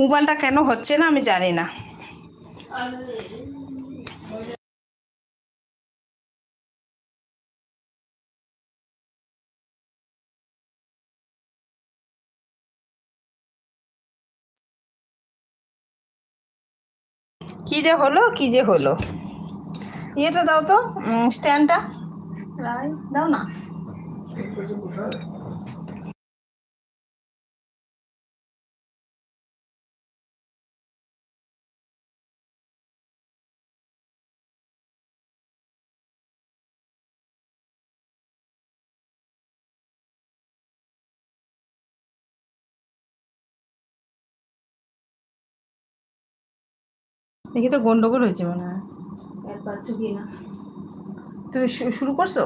মোবাইলটা কেন হচ্ছে না আমি জানি না। কি যে হলো, কি যে হলো? ইয়েটা দাও তো স্ট্যান্ডটা দাও না। দেখি তো গন্ডগোল হয়েছে মনে হয়। অ্যাড কি না? তুমি শুরু করছ?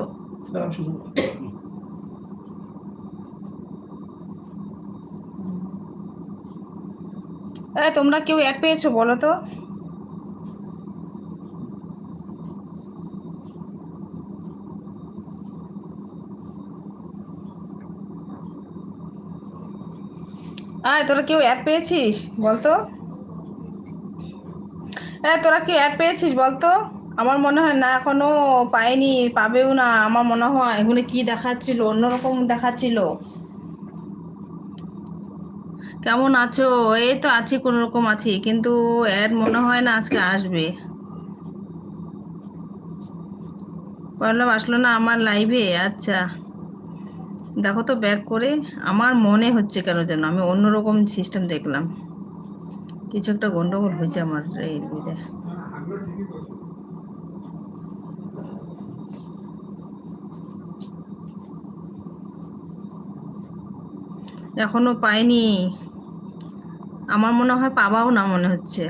না তোমরা কেউ অ্যাড পেয়েছ বলো তো? আয় তোরা কেউ অ্যাড পেয়েছিস? বলতো এ তোরা কি অ্যাড পেয়েছিস বলতো? আমার মনে হয় না, এখনও পাইনি, পাবেও না, আমার মনে হয়। এখানে কি দেখাচ্ছিল? অন্যরকম দেখাচ্ছিল। কেমন আছো? এই তো আছি কোনো রকম আছি, কিন্তু অ্যাড মনে হয় না আজকে আসবে। বললাম আসলো না আমার লাইভে আচ্ছা। দেখো তো ব্যাক করে, আমার মনে হচ্ছে কেন যেন, আমি অন্যরকম সিস্টেম দেখলাম। কিছু একটা গন্ডগোল হয়েছে আমার এই এখনও পাইনি। আমার মনে হয় পাবাও না মনে হচ্ছে।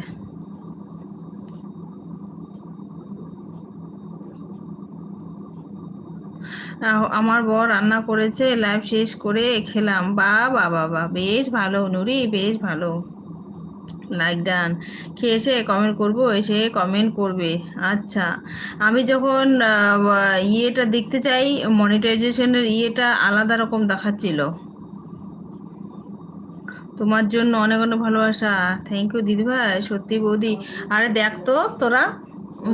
আমার বর রান্না করেছে লাইভ শেষ করে খেলাম। বা বা বা বা বেশ ভালো নুরি, বেশ ভালো। লাইক ডান খেয়ে এসে কমেন্ট করব, এসে কমেন্ট করবে। আচ্ছা আমি যখন ইয়েটা দেখতে চাই মনিটাইজেশনের ইয়েটা আলাদা রকম দেখাচ্ছিল। তোমার জন্য অনেক অনেক ভালোবাসা। থ্যাংক ইউ দিদিভাই, সত্যি বৌদি। আরে দেখ তো, তোরা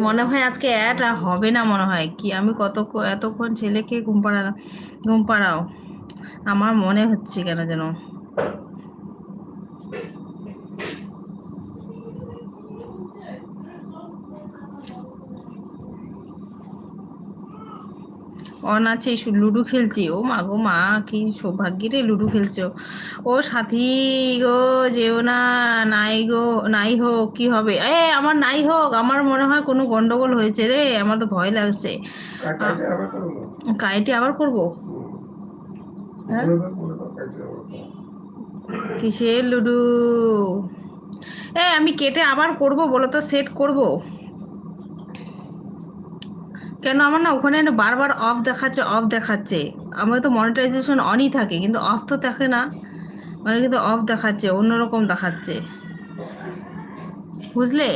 মনে হয় আজকে অ্যাড হবে না মনে হয়। কি, আমি কত, এতক্ষণ ছেলেকে ঘুম পাড়া, ঘুম পাড়াও। আমার মনে হচ্ছে কেন যেন। অন আছে লুডো খেলছি। ও মা গো মা কি সৌভাগ্যে রে লুডো খেলছো। ও সাথী গো যেও না নাই গো নাই হোক কি হবে? এ আমার নাই হোক আমার মনে হয় কোনো গন্ডগোল হয়েছে রে আমার তো ভয় লাগছে। কাইটি আবার করব? হ্যাঁ? আবার করব। কিসের লুডু? এ আমি কেটে আবার করব বলো তো সেট করব? কেন আমার না ওখানে বারবার অফ দেখাচ্ছে অফ দেখাচ্ছে। আমার তো মনিটাইজেশন অনই থাকে, কিন্তু অফ তো থাকে না। মানে কিন্তু অফ দেখাচ্ছে, অন্যরকম দেখাচ্ছে। বুঝলে?